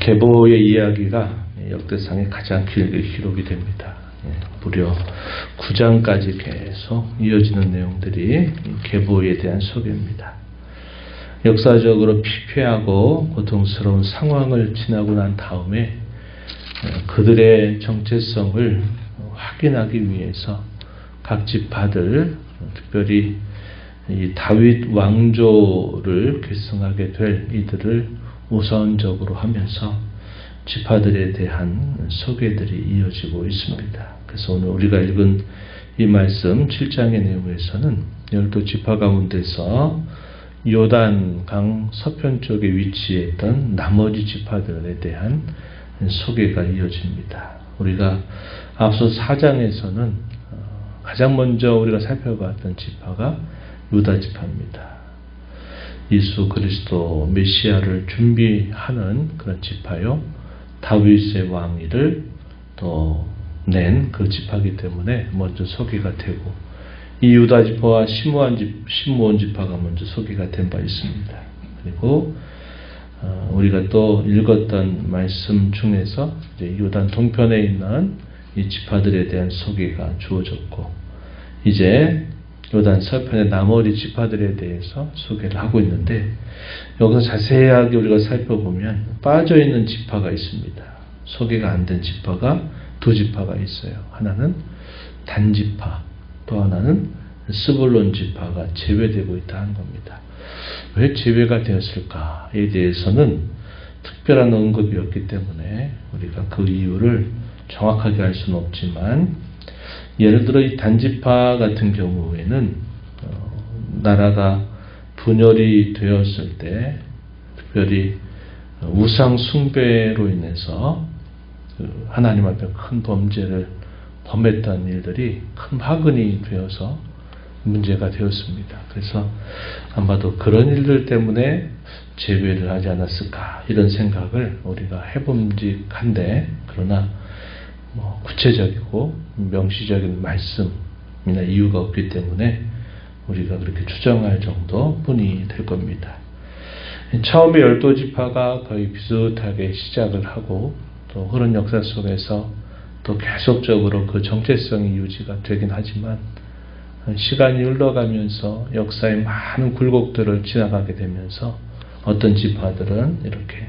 계보의 이야기가 역대상에 가장 길게 기록이 됩니다. 예, 무려 9장까지 계속 이어지는 내용들이 계보에 대한 소개입니다. 역사적으로 피폐하고 고통스러운 상황을 지나고 난 다음에 그들의 정체성을 확인하기 위해서 각 지파들 특별히 이 다윗 왕조를 계승하게 될 이들을 우선적으로 하면서 지파들에 대한 소개들이 이어지고 있습니다. 그래서 오늘 우리가 읽은 이 말씀 7장의 내용에서는 열두 지파 가운데서 요단 강 서편 쪽에 위치했던 나머지 지파들에 대한 소개가 이어집니다. 우리가 앞서 4장에서는 어, 가장 먼저 우리가 살펴봤던 지파가 유다 지파입니다. 예수 그리스도 메시아를 준비하는 그런 지파요. 다윗의 왕위를 또 낸 그 지파기 때문에 먼저 소개가 되고 이 유다 지파와 시므온 집 시므온 지파가 먼저 소개가 된 바 있습니다. 그리고 어, 우리가 또 읽었던 말씀 중에서 요단 동편에 있는 이 지파들에 대한 소개가 주어졌고 이제 요단 서편의 나머지 지파들에 대해서 소개를 하고 있는데 여기서 자세하게 우리가 살펴보면 빠져 있는 지파가 있습니다. 소개가 안 된 지파가 두 지파가 있어요. 하나는 단지파, 또 하나는 스불론 지파가 제외되고 있다는 겁니다. 왜 제외가 되었을까에 대해서는 특별한 언급이 없기 때문에 우리가 그 이유를 정확하게 알 수는 없지만 예를 들어 이 단지파 같은 경우에는 어, 나라가 분열이 되었을 때 특별히 우상 숭배로 인해서 그 하나님 앞에 큰 범죄를 범했던 일들이 큰 화근이 되어서 문제가 되었습니다. 그래서 아마도 그런 일들 때문에 제외를 하지 않았을까 이런 생각을 우리가 해봄직한데 그러나 뭐 구체적이고 명시적인 말씀이나 이유가 없기 때문에 우리가 그렇게 추정할 정도뿐이 될 겁니다. 처음에 열도 지파가 거의 비슷하게 시작을 하고 또 흐른 역사 속에서 또 계속적으로 그 정체성이 유지가 되긴 하지만 시간이 흘러가면서 역사의 많은 굴곡들을 지나가게 되면서 어떤 지파들은 이렇게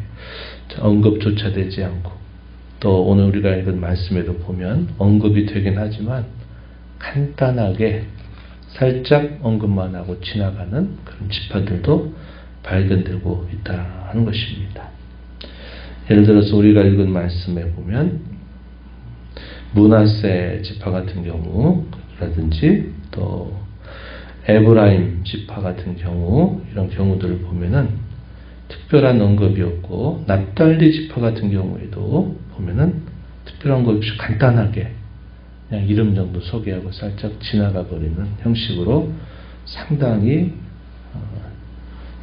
언급조차 되지 않고 또 오늘 우리가 읽은 말씀에도 보면 언급이 되긴 하지만 간단하게 살짝 언급만 하고 지나가는 그런 지파들도 발견되고 있다는 것입니다. 예를 들어서 우리가 읽은 말씀에 보면 문하세 지파 같은 경우라든지 또 에브라임 지파 같은 경우 이런 경우들을 보면은 특별한 언급이 없고 납달리 지파 같은 경우에도 보면은 특별한 것 없이 간단하게 그냥 이름 정도 소개하고 살짝 지나가 버리는 형식으로 상당히 어,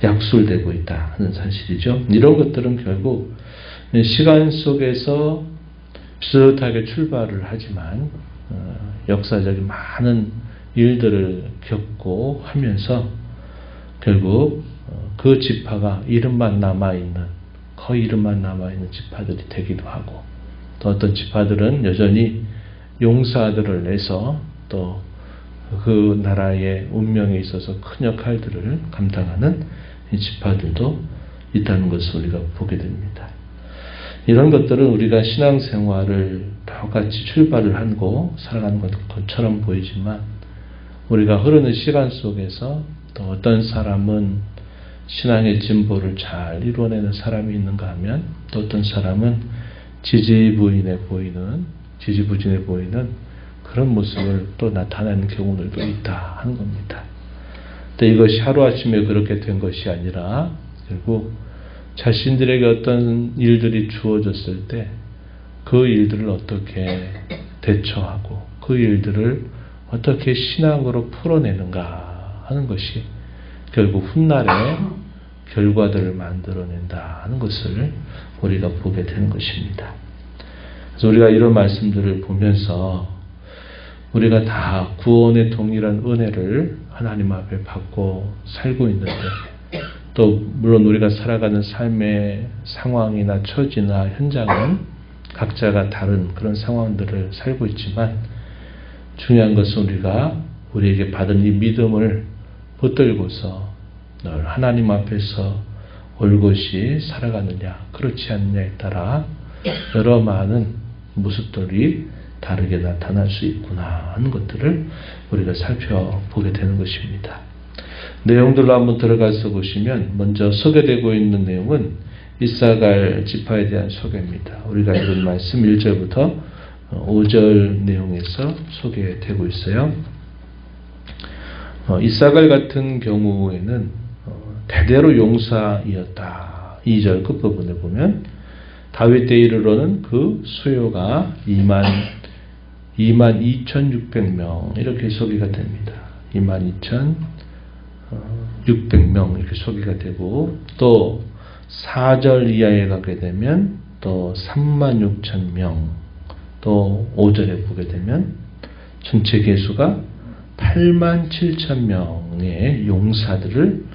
약술되고 있다 하는 사실이죠. 이런 것들은 결국 시간 속에서 비슷하게 출발을 하지만 어, 역사적인 많은 일들을 겪고 하면서 결국 어, 그 지파가 이름만 남아있는 거의 이름만 남아있는 지파들이 되기도 하고 또 어떤 지파들은 여전히 용사들을 내서 또 그 나라의 운명에 있어서 큰 역할들을 감당하는 이 지파들도 있다는 것을 우리가 보게 됩니다. 이런 것들은 우리가 신앙생활을 똑같이 출발을 하고 살아가는 것처럼 보이지만 우리가 흐르는 시간 속에서 또 어떤 사람은 신앙의 진보를 잘 이루어내는 사람이 있는가 하면 또 어떤 사람은 지지부인해 보이는 지지부진해 보이는 그런 모습을 또 나타내는 경우들도 있다 하는 겁니다. 근데 이것이 하루아침에 그렇게 된 것이 아니라 결국 자신들에게 어떤 일들이 주어졌을 때 그 일들을 어떻게 대처하고 그 일들을 어떻게 신앙으로 풀어내는가 하는 것이 결국 훗날에 결과들을 만들어낸다 하는 것을 우리가 보게 되는 것입니다. 그래서 우리가 이런 말씀들을 보면서 우리가 다 구원의 동일한 은혜를 하나님 앞에 받고 살고 있는데 또 물론 우리가 살아가는 삶의 상황이나 처지나 현장은 각자가 다른 그런 상황들을 살고 있지만 중요한 것은 우리가 우리에게 받은 이 믿음을 붙들고서 늘 하나님 앞에서 올곧이 살아가느냐 그렇지 않느냐에 따라 여러 많은 모습들이 다르게 나타날 수 있구나 하는 것들을 우리가 살펴보게 되는 것입니다. 내용들로 한번 들어가서 보시면 먼저 소개되고 있는 내용은 이사갈 지파에 대한 소개입니다. 우리가 읽은 말씀 1절부터 5절 내용에서 소개되고 있어요. 어, 이사갈 같은 경우에는 어, 대대로 용사이었다. 2절 끝부분에 보면 다윗 때 이르러는 그 수요가 2만 2만 2,600명 이렇게 소개가 됩니다. 2만 2,600명 이렇게 소개가 되고 또 4절 이하에 가게 되면 또 3만 6천 명, 또 5절에 보게 되면 전체 개수가 8만 7천 명의 용사들을 어,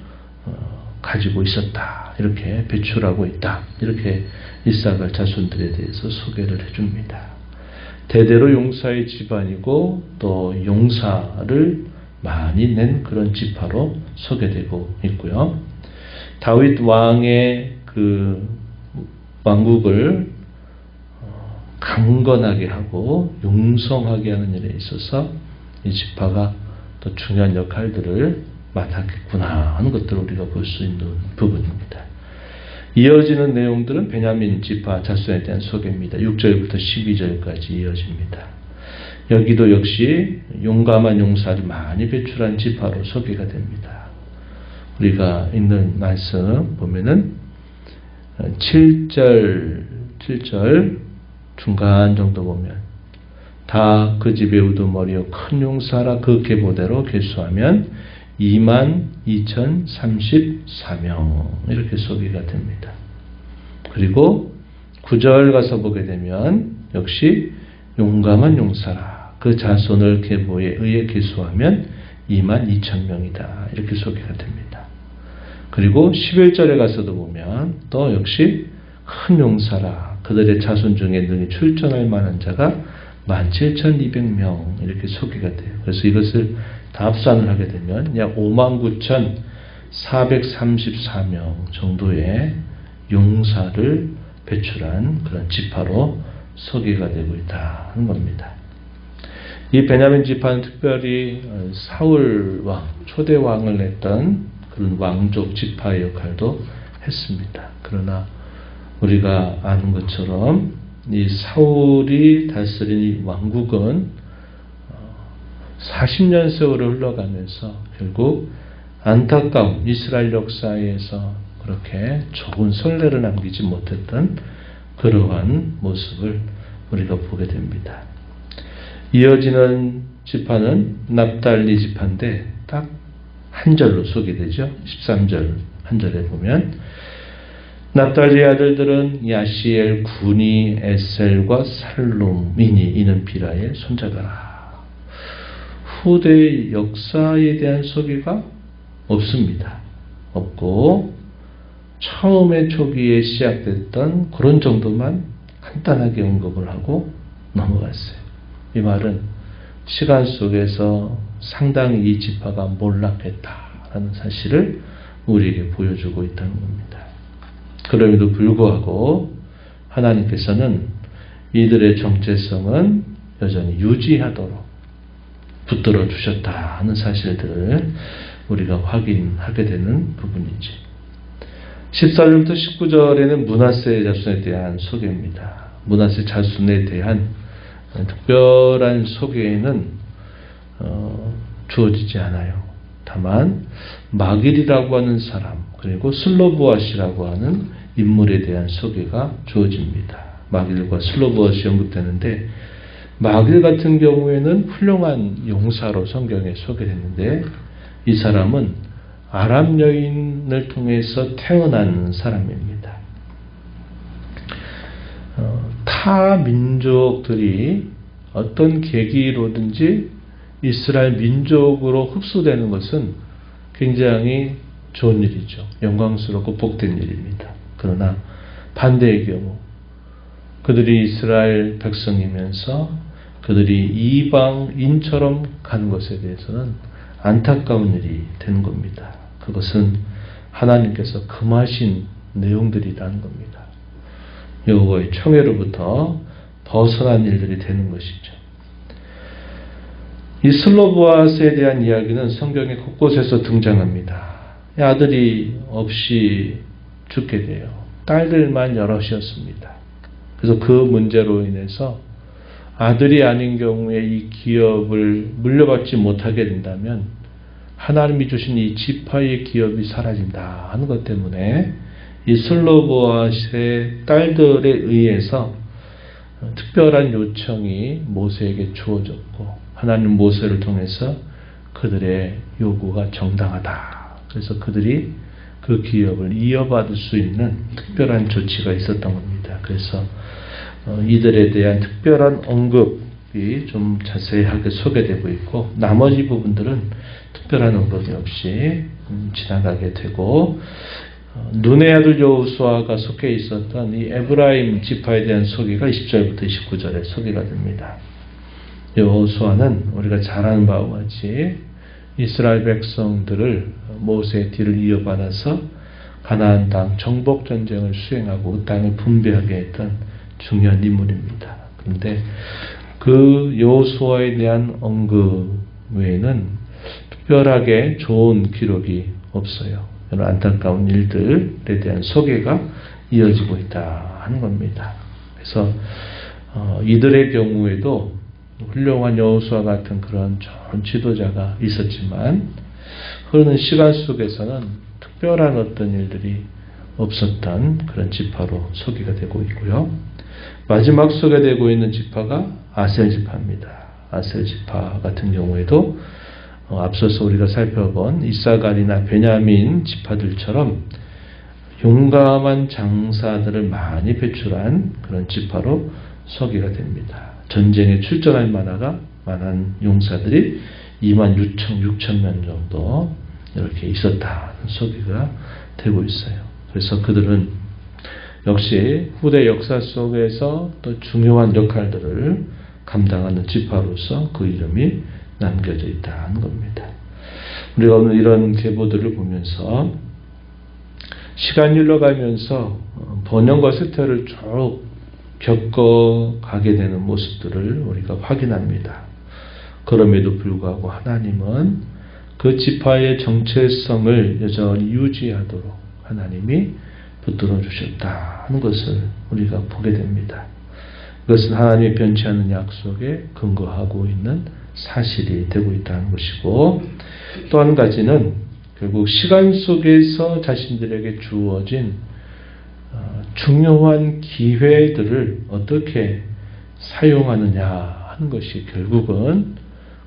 가지고 있었다. 이렇게 배출하고 있다. 이렇게 이사갈 자손들에 대해서 소개를 해줍니다. 대대로 용사의 집안이고 또 용사를 많이 낸 그런 지파로 소개되고 있고요. 다윗 왕의 그 왕국을 어, 강건하게 하고 용성하게 하는 일에 있어서 이 지파가 또 중요한 역할들을 맡았겠구나 하는 것들을 우리가 볼 수 있는 부분입니다. 이어지는 내용들은 베냐민 지파 자손에 대한 소개입니다. 6절부터 12절까지 이어집니다. 여기도 역시 용감한 용사를 많이 배출한 지파로 소개가 됩니다. 우리가 읽는 말씀 보면은 7절, 7절 중간 정도 보면 다 그 집의 우두머리요 큰 용사라 그 계보대로 개수하면 2만 2,034명 이렇게 소개가 됩니다. 그리고 9절 가서 보게 되면 역시 용감한 용사라 그 자손을 계보에 의해 기수하면 2만 2천 명이다 이렇게 소개가 됩니다. 그리고 11절에 가서도 보면 또 역시 큰 용사라 그들의 자손 중에 능히 출전할 만한 자가 17,200명 이렇게 소개가 돼요. 그래서 이것을 다 합산을 하게 되면 약 59,434명 정도의 용사를 배출한 그런 지파로 소개가 되고 있다 하는 겁니다. 이 베냐민 지파는 특별히 사울 왕, 초대 왕을 냈던 그런 왕족 지파의 역할도 했습니다. 그러나 우리가 아는 것처럼 이 사울이 다스린 왕국은 40년 세월을 흘러가면서 결국 안타까운 이스라엘 역사에서 그렇게 좋은 선례를 남기지 못했던 그러한 모습을 우리가 보게 됩니다. 이어지는 지파는 납달리 지파인데 딱 한 절로 소개되죠. 13절 한 절에 보면 납달리 아들들은 야시엘, 구니, 에셀과 살룸이니 이는 비라의 손자더라. 후대의 역사에 대한 소개가 없습니다. 없고 처음에 초기에 시작됐던 그런 정도만 간단하게 언급을 하고 넘어갔어요. 이 말은 시간 속에서 상당히 이 지파가 몰락했다라는 사실을 우리에게 보여주고 있다는 겁니다. 그럼에도 불구하고 하나님께서는 이들의 정체성은 여전히 유지하도록 붙들어 주셨다 하는 사실들을 우리가 확인하게 되는 부분이지. 14절부터 19절에는 문하세 자손에 대한 소개입니다. 문하세 자손에 대한 특별한 소개는 어, 주어지지 않아요. 다만 마길이라고 하는 사람 그리고 슬로보아시라고 하는 인물에 대한 소개가 주어집니다. 마길과 슬로보아시 언급되는데 마길 같은 경우에는 훌륭한 용사로 성경에 소개됐는데 이 사람은 아람 여인을 통해서 태어난 사람입니다. 어, 타 민족들이 어떤 계기로든지 이스라엘 민족으로 흡수되는 것은 굉장히 좋은 일이죠. 영광스럽고 복된 일입니다. 그러나 반대의 경우 그들이 이스라엘 백성이면서 그들이 이방인처럼 가는 것에 대해서는 안타까운 일이 되는 겁니다. 그것은 하나님께서 금하신 내용들이라는 겁니다. 여호와의 청해로부터 벗어난 일들이 되는 것이죠. 이 슬로보아스에 대한 이야기는 성경의 곳곳에서 등장합니다. 아들이 없이 죽게 돼요. 딸들만 여럿이었습니다. 그래서 그 문제로 인해서 아들이 아닌 경우에 이 기업을 물려받지 못하게 된다면 하나님이 주신 이 지파의 기업이 사라진다 하는 것 때문에 이 슬로보아스의 딸들에 의해서 특별한 요청이 모세에게 주어졌고 하나님 모세를 통해서 그들의 요구가 정당하다. 그래서 그들이 그 기업을 이어받을 수 있는 특별한 조치가 있었던 겁니다. 그래서 어, 이들에 대한 특별한 언급이 좀 자세하게 소개되고 있고 나머지 부분들은 특별한 언급이 없이 음, 지나가게 되고 어, 눈의 아들 여호수아가 속해 있었던 이 에브라임 지파에 대한 소개가 20절부터 29절에 소개가 됩니다. 여호수아는 우리가 잘 아는 바와 같이 이스라엘 백성들을 모세의 뒤를 이어받아서 가나안 땅 정복 전쟁을 수행하고 그 땅을 분배하게 했던 중요한 인물입니다. 그런데 그 여호수아에 대한 언급 외에는 특별하게 좋은 기록이 없어요. 이런 안타까운 일들에 대한 소개가 이어지고 있다 하는 겁니다. 그래서 어, 이들의 경우에도 훌륭한 여호수아 같은 그런 좋은 지도자가 있었지만 흐르는 시간 속에서는 특별한 어떤 일들이 없었던 그런 지파로 소개가 되고 있고요. 마지막 소개되고 있는 지파가 아셀 지파입니다. 아셀 지파 같은 경우에도 어, 앞서서 우리가 살펴본 이사갈이나 베냐민 지파들처럼 용감한 장사들을 많이 배출한 그런 지파로 소개가 됩니다. 전쟁에 출전할 만화가 만한 용사들이 2만 6천 6천 명 정도 이렇게 있었다는 소개가 되고 있어요. 그래서 그들은 역시 후대 역사 속에서 또 중요한 역할들을 감당하는 지파로서 그 이름이 남겨져 있다는 겁니다. 우리가 오늘 이런 계보들을 보면서 시간이 흘러가면서 번영과 쇠퇴를 쭉 겪어가게 되는 모습들을 우리가 확인합니다. 그럼에도 불구하고 하나님은 그 지파의 정체성을 여전히 유지하도록 하나님이 붙들어 주셨다 하는 것을 우리가 보게 됩니다. 그것은 하나님의 변치 않는 약속에 근거하고 있는 사실이 되고 있다는 것이고 또 한 가지는 결국 시간 속에서 자신들에게 주어진 어, 중요한 기회들을 어떻게 사용하느냐 하는 것이 결국은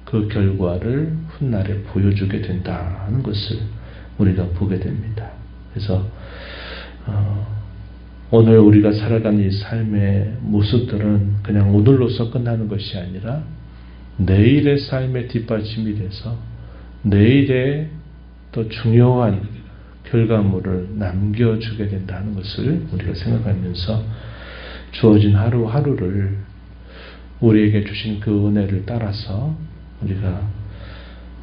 그 결과를 훗날에 보여주게 된다는 것을 우리가 보게 됩니다. 그래서 어, 오늘 우리가 살아가는 이 삶의 모습들은 그냥 오늘로서 끝나는 것이 아니라 내일의 삶의 뒷받침이 돼서 내일의 또 중요한 결과물을 남겨주게 된다는 것을 우리가 생각하면서 주어진 하루하루를 우리에게 주신 그 은혜를 따라서 우리가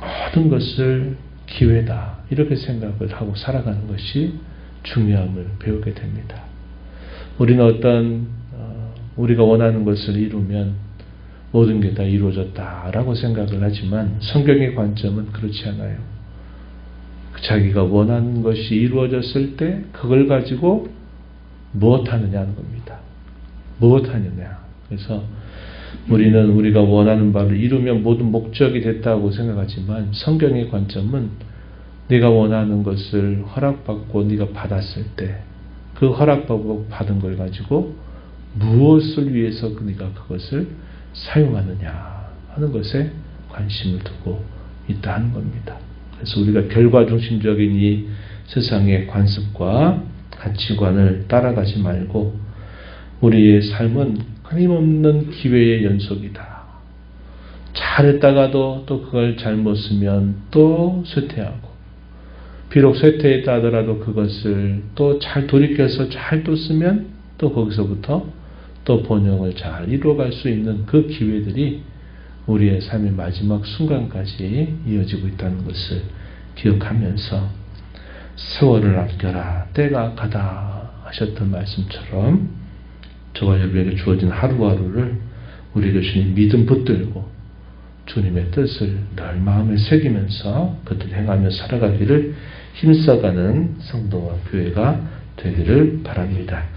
모든 것을 기회다. 이렇게 생각을 하고 살아가는 것이 중요함을 배우게 됩니다. 우리는 어떤, 어, 우리가 원하는 것을 이루면 모든 게 다 이루어졌다라고 생각을 하지만 성경의 관점은 그렇지 않아요. 자기가 원하는 것이 이루어졌을 때 그걸 가지고 무엇 하느냐는 겁니다. 무엇 하느냐. 그래서 우리는 우리가 원하는 바를 이루면 모든 목적이 됐다고 생각하지만 성경의 관점은 네가 원하는 것을 허락받고 네가 받았을 때 그 허락받고 받은 걸 가지고 무엇을 위해서 네가 그것을 사용하느냐 하는 것에 관심을 두고 있다 하는 겁니다. 그래서 우리가 결과 중심적인 이 세상의 관습과 가치관을 따라가지 말고 우리의 삶은 끊임없는 기회의 연속이다. 잘했다가도 또 그걸 잘못 쓰면 또 쇠퇴하고 비록 쇠퇴했다 하더라도 그것을 또 잘 돌이켜서 잘 또 쓰면 또 거기서부터 또 번영을 잘 이루어갈 수 있는 그 기회들이 우리의 삶의 마지막 순간까지 이어지고 있다는 것을 기억하면서 세월을 아껴라 때가 가다 하셨던 말씀처럼 저와 여러분에게 주어진 하루하루를 우리가 주님 믿음 붙들고 주님의 뜻을 늘 마음에 새기면서 그들 행하며 살아가기를 힘써가는 성도와 교회가 되기를 바랍니다.